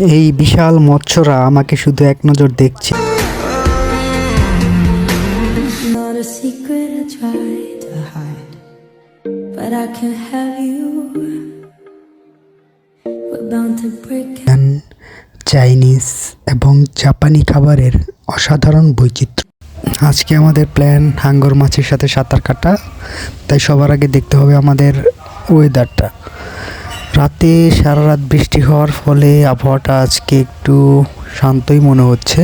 এই বিশাল মৎস্যরা আমাকে শুধু এক নজর দেখছে. চাইনিজ এবং জাপানি খাবারের অসাধারণ বৈচিত্র্য। আজকে আমাদের প্ল্যান হাঙ্গর মাছের সাথে সাঁতার কাটা। তাই সবার আগে দেখতে হবে আমাদের ওয়েদারটা রাতে সারা রাত বৃষ্টি হওয়ার ফলে আবহাওয়াটা আজকে একটু শান্তই মনে হচ্ছে।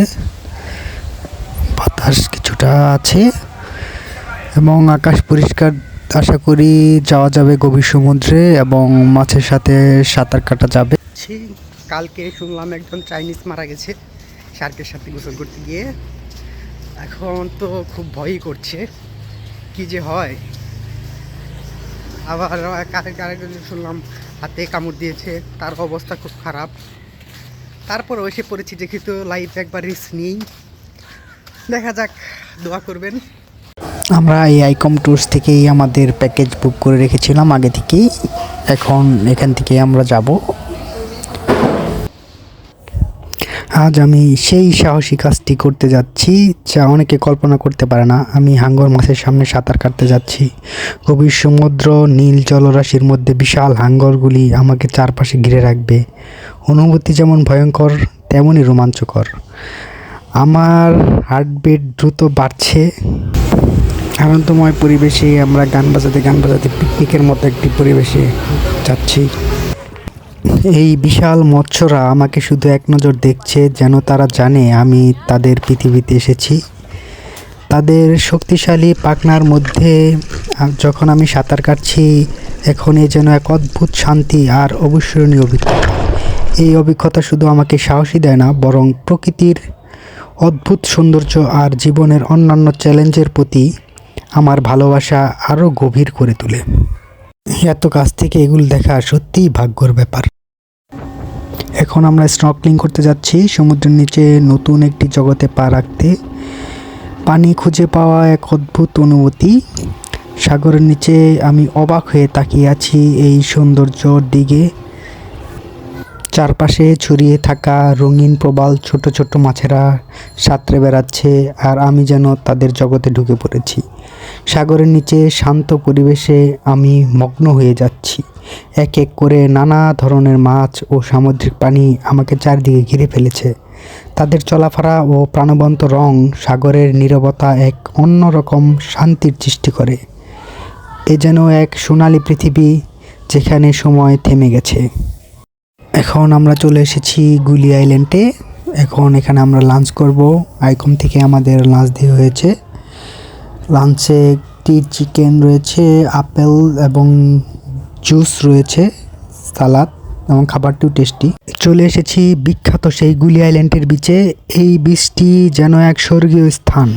বাতাস কিছুটা আছে এবং আকাশ পরিষ্কার, আশা করি যাওয়া যাবে গভীর সমুদ্রে এবং মাছের সাথে সাঁতার কাটা যাবে। কালকে শুনলাম একজন চাইনিজ মারা গেছে শার্কের সাথে গোসল করতে গিয়ে। এখন তো খুব ভয়ই করছে। কি যে হয়? আবার কারেন্ট আরেকজন শুনলাম হাতে কামড় দিয়েছে, তার অবস্থা খুব খারাপ। তারপর এসে পড়েছি, যেহেতু লাইফ একবার রিস্ক নেই দেখা যাক, দোয়া করবেন। আমরা এই আইকম ট্যুরস থেকেই আমাদের প্যাকেজ বুক করে রেখেছিলাম আগে থেকেই। এখন এখান থেকে আমরা যাব। আজ আমি সেই সাহসী কাজটি করতে যাচ্ছি, যা অনেকে কল্পনা করতে পারে না। আমি হাঙ্গর মাছের সামনে সাঁতার কাটতে যাচ্ছি। গভীর সমুদ্র, নীল জলরাশির মধ্যে বিশাল হাঙ্গরগুলি আমাকে চারপাশে ঘিরে রাখবে। অনুভূতি যেমন ভয়ঙ্কর, তেমনই রোমাঞ্চকর। আমার হার্টবিট দ্রুত বাড়ছে। আনন্দময় পরিবেশে আমরা গান বাজাতে গান বাজাতে পিকনিকের মতো একটি পরিবেশে যাচ্ছি। এই বিশাল মৎস্যরা আমাকে শুধু এক নজর দেখছে, যেন তারা জানে আমি তাদের পৃথিবীতে এসেছি। তাদের শক্তিশালী পাখনার মধ্যে যখন আমি সাঁতার কাটছি, এখন এ যেন এক অদ্ভুত শান্তি আর অবিস্মরণীয় অভিজ্ঞতা। এই অভিজ্ঞতা শুধু আমাকে সাহসী দেয় না, বরং প্রকৃতির অদ্ভুত সৌন্দর্য আর জীবনের অন্যান্য চ্যালেঞ্জের প্রতি আমার ভালোবাসা আরও গভীর করে তোলে। এত কাছ থেকে এগুলো দেখা সত্যিই ভাগ্যর ব্যাপার। এখন আমরা স্নকলিং করতে যাচ্ছি। সমুদ্রের নিচে নতুন একটি জগতে পা রাখতে। পানি খুঁজে পাওয়া এক অদ্ভুত অনুভূতি। সাগরের নিচে আমি অবাক হয়ে তাকিয়ে আছি এই সৌন্দর্যর দিকে। চারপাশে ছড়িয়ে থাকা রঙিন প্রবাল ছোট ছোট মাছেরা সাঁতরে বেড়াচ্ছে, আর আমি যেন তাদের জগতে ঢুকে পড়েছি। সাগরের নিচে শান্ত পরিবেশে আমি মগ্ন হয়ে যাচ্ছি। এক এক করে নানা ধরনের মাছ ও সামুদ্রিক প্রাণী আমাকে চারদিকে ঘিরে ফেলেছে। তাদের চলাফেরা ও প্রাণবন্ত রং সাগরের নীরবতা এক অন্যরকম শান্তির সৃষ্টি করে। এ যেন এক সোনালী পৃথিবী যেখানে সময় থেমে গেছে। এখন আমরা চলে এসেছি গুলি আইল্যান্ডে। এখন এখানে আমরা লাঞ্চ করব। আইকম থেকে আমাদের লাঞ্চ দিয়ে হয়েছে। লাঞ্চে একটি চিকেন রয়েছে আপেল এবং জুস রয়েছে সালাদ এবং খাবারটিও টেস্টি চলে এসেছি বিখ্যাত সেই গুলি আইল্যান্ডের বিচে এই বিচটি যেন এক স্বর্গীয় স্থান,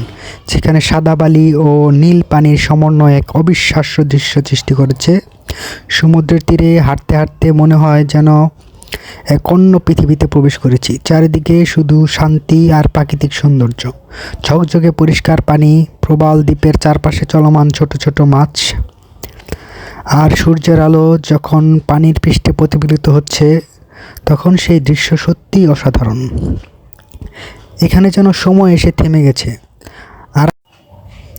যেখানে সাদা বালি ও নীল পানির সমন্বয় এক অবিশ্বাস্য দৃশ্য সৃষ্টি করেছে। সমুদ্রের তীরে হাঁটতে হাঁটতে মনে হয় যেন এক অন্য পৃথিবীতে প্রবেশ করেছি। চারিদিকে শুধু শান্তি আর প্রাকৃতিক সৌন্দর্য। ঝকঝকে পরিষ্কার পানি, প্রবাল দ্বীপের চারপাশে চলমান ছোট ছোট মাছ, আর সূর্যের আলো যখন পানির পৃষ্ঠে প্রতিফলিত হচ্ছে, তখন সেই দৃশ্য সত্যিই অসাধারণ। এখানে যেন সময় এসে থেমে গেছে। আর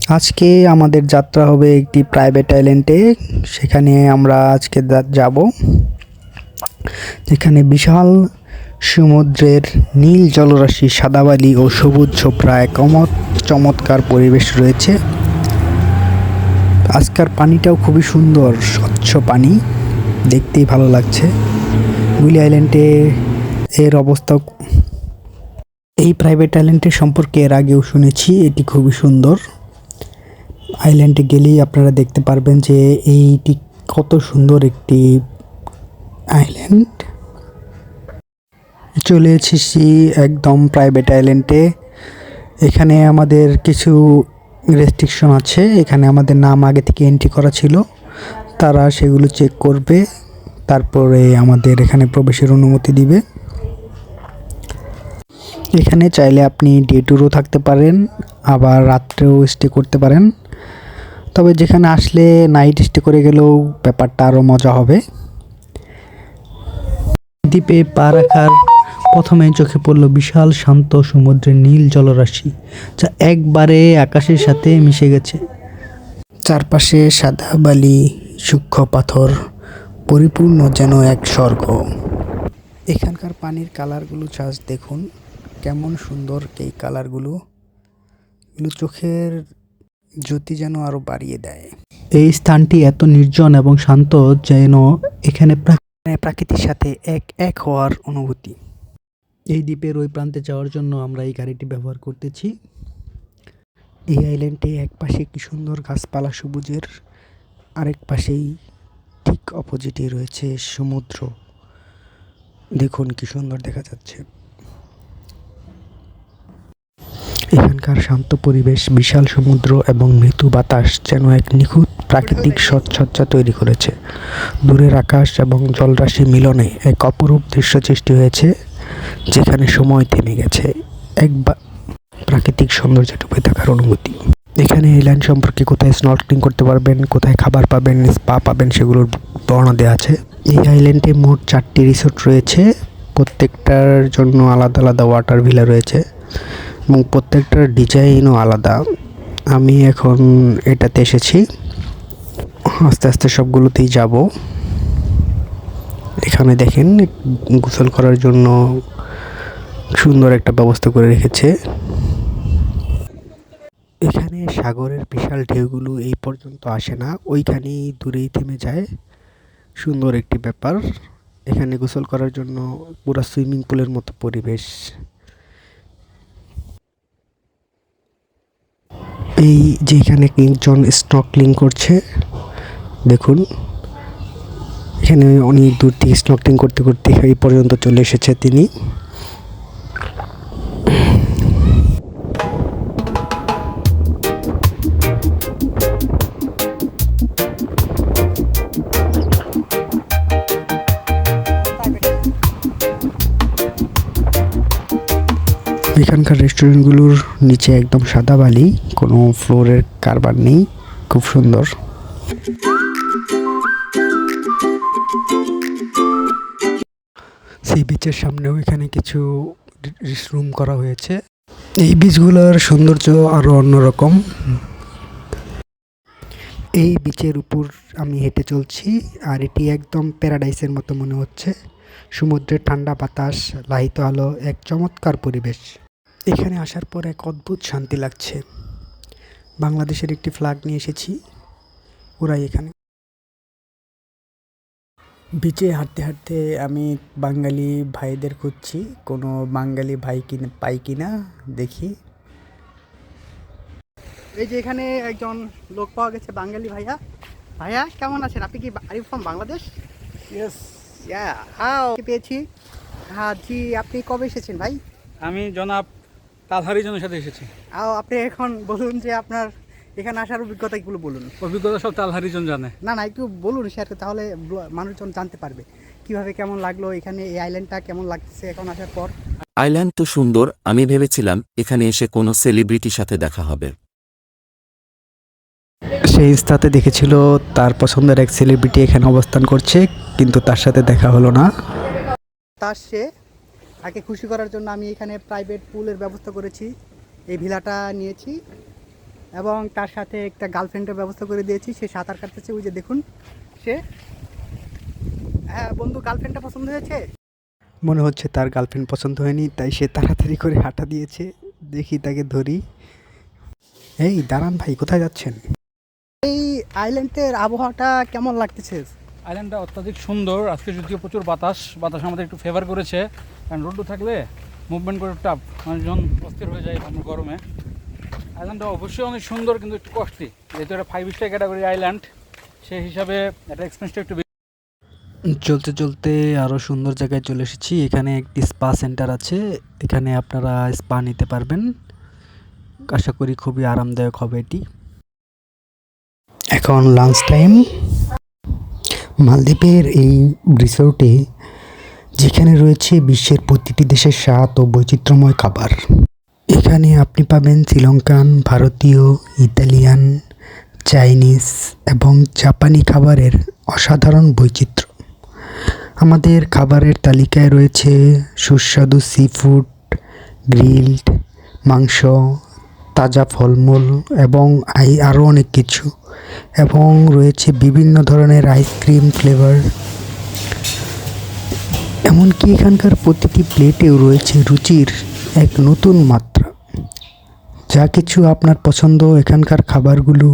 আজকে আমাদের যাত্রা হবে একটি প্রাইভেট আইল্যান্ডে সেখানে আমরা আজকে যাব। যেখানে বিশাল সমুদ্রের নীল জলরাশি সাদাবালি ও সবুজ ছোপরা এক অমত চমৎকার পরিবেশ রয়েছে। আজকার পানিটাও খুবই সুন্দর, স্বচ্ছ পানি। দেখতেই ভালো লাগছে। গুলি আইল্যান্ডে এর অবস্থা এই প্রাইভেট আইল্যান্ডের সম্পর্কে এর আগেও শুনেছি, এটি খুবই সুন্দর। আইল্যান্ডে গেলেই আপনারা দেখতে পারবেন যে এইটি কত সুন্দর একটি আইল্যান্ড চলে এসেছি একদম প্রাইভেট আইল্যান্ডে এখানে আমাদের কিছু রেস্ট্রিকশন আছে। এখানে আমাদের নাম আগে থেকে এন্ট্রি করা ছিল। তারা সেগুলো চেক করবে। তারপরে আমাদের এখানে প্রবেশের অনুমতি দিবে। এখানে চাইলে আপনি ডে ট্যুরও থাকতে পারেন, আবার রাত্রেও স্টে করতে পারেন। তবে যেখানে আসলে নাইট স্টে করে গেলেও ব্যাপারটা আরও মজা হবে। দ্বীপে পা রাখার প্রথমে চোখে পড়ল বিশাল শান্ত সমুদ্রের নীল জলরাশি, যা একবারে আকাশের সাথে মিশে গেছে। চারপাশে সাদা বালি, সূক্ষ্ম পাথর, পরিপূর্ণ যেন এক স্বর্গ। এখানকার পানির কালারগুলো চাষ দেখুন, কেমন সুন্দর এই কালারগুলো। এগুলো চোখের জ্যোতি যেন আরও বাড়িয়ে দেয়। এই স্থানটি এত নির্জন এবং শান্ত যেন এখানে মানে প্রাকৃতির সাথে এক এক হওয়ার অনুভূতি। এই দ্বীপের ওই প্রান্তে যাওয়ার জন্য আমরা এই গাড়িটি ব্যবহার করতেছি। এই আইল্যান্ডে এক পাশে কি সুন্দর গাছপালা সবুজের, আরেক পাশেই ঠিক অপোজিটে রয়েছে সমুদ্র। দেখুন কি সুন্দর দেখা যাচ্ছে। এখানকার শান্ত পরিবেশ, বিশাল সমুদ্র এবং মৃদু বাতাস যেন এক নিখুঁত প্রাকৃতিক সচ্ছজ্জা তৈরি করেছে। দূরের আকাশ এবং জলরাশি মিলনে এক অপরূপ দৃশ্য সৃষ্টি হয়েছে, যেখানে সময় থেমে গেছে। এক প্রাকৃতিক সৌন্দর্য ডুবে থাকার অনুভূতি। এখানে এই লাইন সম্পর্কে কোথায় স্নর্কলিং করতে পারবেন, কোথায় খাবার পাবেন স্পা পাবেন সেগুলোর বর্ণনা দেওয়া আছে। এই আইল্যান্ডে মোট চারটি রিসোর্ট রয়েছে। প্রত্যেকটার জন্য আলাদা আলাদা ওয়াটার ভিলা রয়েছে। এবং প্রত্যেকটার ডিজাইনও আলাদা। আমি এখন এটাতে এসেছি। আস্তে আস্তে সবগুলোতেই যাব। এখানে দেখেন, গোসল করার জন্য সুন্দর একটা ব্যবস্থা করে রেখেছে। এখানে সাগরের বিশাল ঢেউগুলো এই পর্যন্ত আসে না। ওইখানেই দূরেই থেমে যায়। সুন্দর একটি ব্যাপার। এখানে গোসল করার জন্য পুরো সুইমিং পুলের মতো পরিবেশ। এই যে এখানে স্টক ক্লিন করছে, দেখুন। এখানে অনেক দূর থেকে স্টক ক্লিন করতে করতে এই পর্যন্ত চলে এসেছে তিনি। এখানকার রেস্টুরেন্টগুলোর নিচে একদম সাদা বালি, কোনো ফ্লোরের কারবার নেই, খুব সুন্দর। সেই বিচের সামনেও এখানে কিছু রুম করা হয়েছে। এই বিচগুলোর সৌন্দর্য আরও অন্যরকম। এই বিচের উপর আমি হেঁটে চলছি, আর এটি একদম প্যারাডাইসের মতো মনে হচ্ছে। সমুদ্রের ঠান্ডা বাতাস লাহিত আলো, এক চমৎকার পরিবেশ। এখানে আসার পর এক অদ্ভুত শান্তি লাগছে। বাংলাদেশের একটি ফ্ল্যাগ নিয়ে এসেছি। ওরাই এখানে। বিচে হাঁটতে হাঁটতে আমি বাঙালি ভাইদের খুঁজছি। কোনো বাঙালি ভাই কিনা পাই কিনা দেখি। এই যে এখানে একজন লোক পাওয়া গেছে বাঙালি ভাইয়া। ভাইয়া কেমন আছেন? আপনি কি are from Bangladesh? Yes yeah how পেয়েছি? হ্যাঁ জি আপনি কবে এসেছেন ভাই? আমি জনাব তালহারিজনের সাথে এসেছি। আপনি এখন বলুন যে আপনার এখানে আসার অভিজ্ঞতাগুলো বলুন। অভিজ্ঞতা সব তালহারিজন জানে না না একটু বলুন শেয়ার তাহলে মানুষজন জানতে পারবে। কীভাবে কেমন লাগল এখানে এই আইল্যান্ডটা কেমন লাগতেছে এখন আসার পর? আইল্যান্ড তো সুন্দর আমি ভেবেছিলাম এখানে এসে কোনো সেলিব্রিটির সাথে দেখা হবে। সেই ইনস্টাতে দেখেছিল তার পছন্দের এক সেলিব্রিটি এখানে অবস্থান করছে কিন্তু তার সাথে দেখা হলো না। তার সে তাকে খুশি করার জন্য আমি এখানে প্রাইভেট পুলের ব্যবস্থা করেছি। এই ভিলাটা নিয়েছি এবং তার সাথে একটা গার্লফ্রেন্ডের ব্যবস্থা করে দিয়েছি। সে সাঁতার কাটতেছে ওই যে দেখুন সে। হ্যাঁ বন্ধু গার্লফ্রেন্ডটা পছন্দ হয়েছে? মনে হচ্ছে তার গার্লফ্রেন্ড পছন্দ হয়নি তাই সে তাড়াতাড়ি করে হাঁটা দিয়েছে। দেখি তাকে ধরি। এই দাঁড়ান ভাই কোথায় যাচ্ছেন? এই আইল্যান্ডের আবহাওয়াটা কেমন লাগতেছে? আইল্যান্ডটা অত্যাধিক সুন্দর আজকে যদিও প্রচুর বাতাস বাতাস আমাদের একটু ফেভার করেছে। কারণ রোদ্দু থাকলে মুভমেন্ট করে টাপ মানুষজন অস্থির হয়ে যায় আপনার গরমে। আইল্যান্ডটা অবশ্যই অনেক সুন্দর কিন্তু একটু কস্টলি যেহেতু এটা ফাইভ স্টার ক্যাটাগরি আইল্যান্ড সেই হিসাবে এটা এক্সপেন্সটা একটু চলতে চলতে আরও সুন্দর জায়গায় চলে এসেছি। এখানে একটি স্পা সেন্টার আছে। এখানে আপনারা স্পা নিতে পারবেন। আশা করি খুবই আরামদায়ক হবে এটি। এখন লাঞ্চ টাইম মালদ্বীপের এই রিসোর্টে যেখানে রয়েছে বিশ্বের প্রতিটি দেশের স্বাদ ও বৈচিত্র্যময় খাবার। এখানে আপনি পাবেন শ্রীলঙ্কান, ভারতীয়, ইতালিয়ান, চাইনিজ এবং জাপানি খাবারের অসাধারণ বৈচিত্র্য। আমাদের খাবারের তালিকায় রয়েছে সুস্বাদু সি ফুড গ্রিলড মাংস, তাজা ফলমূল এবং আই আরও অনেক কিছু এবং রয়েছে বিভিন্ন ধরনের আইসক্রিম ফ্লেভার এমনকি এখানকার প্রতিটি প্লেটেও রয়েছে রুচির এক নতুন মাত্রা। যা কিছু আপনার পছন্দ এখানকার খাবারগুলো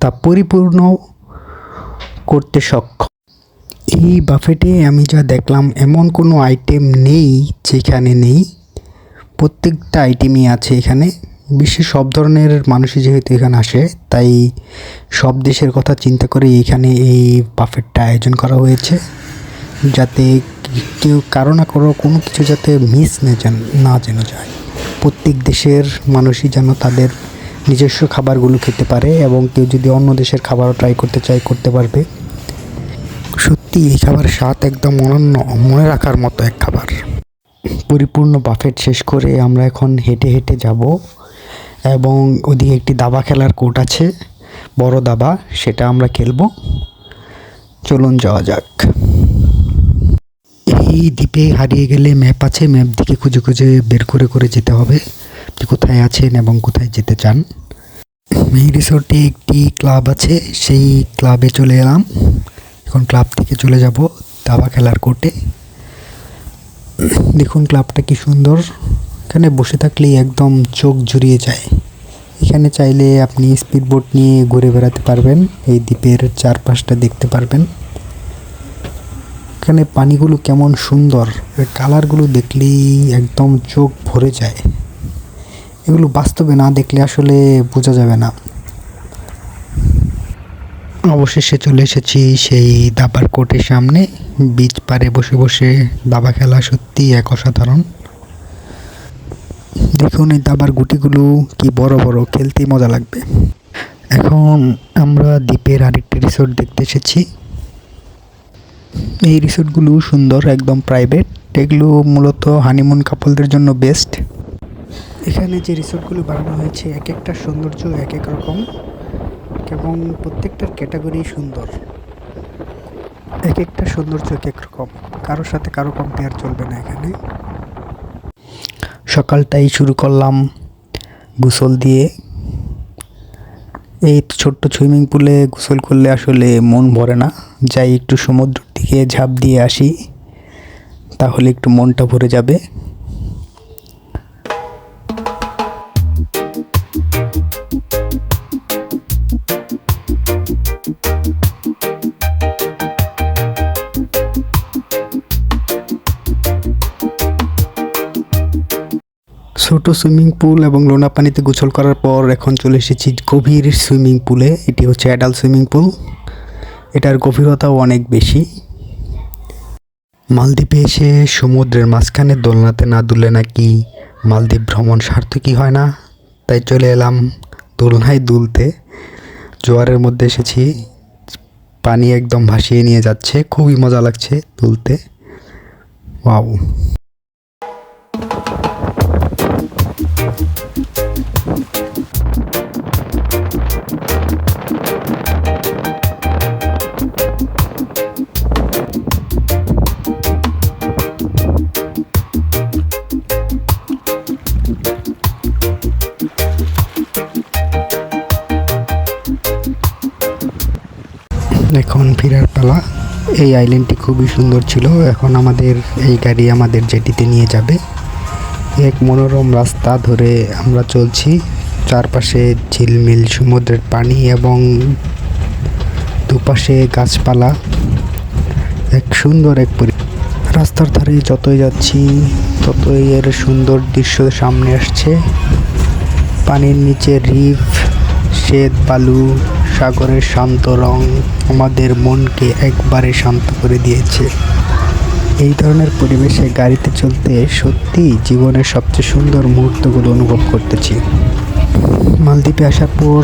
তা পরিপূর্ণ করতে সক্ষম। এই বাফেটে আমি যা দেখলাম, এমন কোনো আইটেম নেই যেখানে নেই। প্রত্যেকটা আইটেমই আছে এখানে। বিশ্বের সব ধরনের মানুষই যেহেতু এখানে আসে, তাই সব দেশের কথা চিন্তা করে এখানে এই বাফেটটা আয়োজন করা হয়েছে। যাতে কেউ কারও না কারও কোনো কিছু যাতে মিস না যেন না যেন যায়। প্রত্যেক দেশের মানুষই যেন তাদের নিজস্ব খাবারগুলো খেতে পারে এবং কেউ যদি অন্য দেশের খাবারও ট্রাই করতে চায়, করতে পারবে। সত্যি, এই খাবারের স্বাদ একদম অনন্য, মনে রাখার মতো এক খাবার। পরিপূর্ণ বাফেট শেষ করে আমরা এখন হেঁটে হেঁটে যাব এবং ওদিকে একটি দাবা খেলার কোর্ট আছে, বড় দাবা, সেটা আমরা খেলব। চলুন যাওয়া যাক। এই দ্বীপে হারিয়ে গেলে ম্যাপ আছে। ম্যাপ দিকে খুঁজে খুঁজে বের করে করে যেতে হবে আপনি কোথায় আছেন এবং কোথায় যেতে চান। এই রিসোর্টে একটি ক্লাব আছে, সেই ক্লাবে চলে এলাম। এখন ক্লাব থেকে চলে যাব দাবা খেলার কোর্টে। দেখুন ক্লাবটা কি সুন্দর। এখানে বসে থাকলেই একদম চোখ জুড়িয়ে যায়। এখানে চাইলে আপনি স্পিড বোট নিয়ে ঘুরে বেড়াতে পারবেন। এই দ্বীপের চারপাশটা দেখতে পারবেন। এখানে পানিগুলো কেমন সুন্দর। কালারগুলো দেখলেই একদম চোখ ভরে যায়। এগুলো বাস্তবে না দেখলে আসলে বোঝা যাবে না। অবশেষে চলে এসেছি সেই দাবার কোর্টের সামনে। বিচ পারে বসে বসে দাবা খেলা সত্যি এক অসাধারণ। দেখুন এই দাবার গুটিগুলো কি বড় বড়, খেলতেই মজা লাগবে। এখন আমরা দ্বীপের আরেকটি রিসোর্ট দেখতে এসেছি। এই রিসোর্টগুলো সুন্দর, একদম প্রাইভেট এগুলো মূলত হানিমুন কাপলদের জন্য বেস্ট এখানে যে রিসোর্টগুলো বানানো হয়েছে, এক একটা সৌন্দর্য এক এক রকম এবং প্রত্যেকটার ক্যাটাগরি সুন্দর। এক একটা সৌন্দর্য এক এক রকম। কারোর সাথে কারও কম্পেয়ার চলবে না এখানে। সকালটাই শুরু করলাম গোসল দিয়ে। এই ছোট্ট সুইমিং পুলে গোসল করলে আসলে মন ভরে না। যাই একটু সমুদ্রের দিকে ঝাঁপ দিয়ে আসি, তাহলে একটু মনটা ভরে যাবে। ছোট সুইমিং পুল এবং লোনা পানিতে গোসল করার পর এখন চলে এসেছি গভীর সুইমিং পুলে। এটি হচ্ছে অ্যাডাল্ট সুইমিং পুল। এটার গভীরতাও অনেক বেশি। মালদ্বীপে এসে সমুদ্রের মাঝখানে দোলনাতে না দুলে নাকি মালদ্বীপ ভ্রমণ সার্থকই হয় না? তাই চলে এলাম দোলনায় দুলতে। জোয়ারের মধ্যে এসেছি। পানি একদম ভাসিয়ে নিয়ে যাচ্ছে। খুবই মজা লাগছে দুলতে। ওয়াও। ফেরার পালা। এই আইল্যান্ডটি খুবই সুন্দর ছিল। এখন আমাদের এই গাড়ি আমাদের জেটিতে নিয়ে যাবে। এক মনোরম রাস্তা ধরে আমরা চলছি। চারপাশে ঝিলমিল, সমুদ্রের পানি এবং দুপাশে গাছপালা। এক সুন্দর এক পরি রাস্তার ধারে যতই যাচ্ছি, ততই এর সুন্দর দৃশ্য সামনে আসছে। পানির নিচে রিফ, শ্বেত বালু সাগরের শান্ত রং আমাদের মনকে একবারে শান্ত করে দিয়েছে। এই ধরনের পরিবেশে গাড়িতে চলতে সত্যি জীবনের সবচেয়ে সুন্দর মুহূর্তগুলো অনুভব করতেছি। মালদ্বীপে আসার পর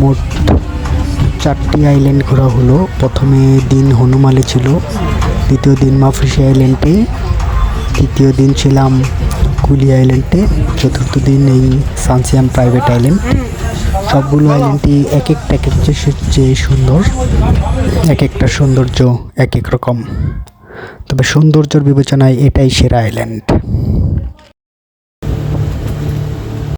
মোট চারটি আইল্যান্ড ঘোরা হলো। প্রথমে দিন হনুমালে ছিল, দ্বিতীয় দিন মাফরিসি আইল্যান্ডে তৃতীয় দিন ছিলাম কুলি আইল্যান্ডে চতুর্থ দিন এই সানসিয়াম প্রাইভেট আইল্যান্ড সবগুলো আইল্যান্ডই এক একটা এক এক চেয়ে সুন্দর এক একটা সৌন্দর্য এক এক রকম। তবে সৌন্দর্যর বিবেচনায় এটাই সেরা আইল্যান্ড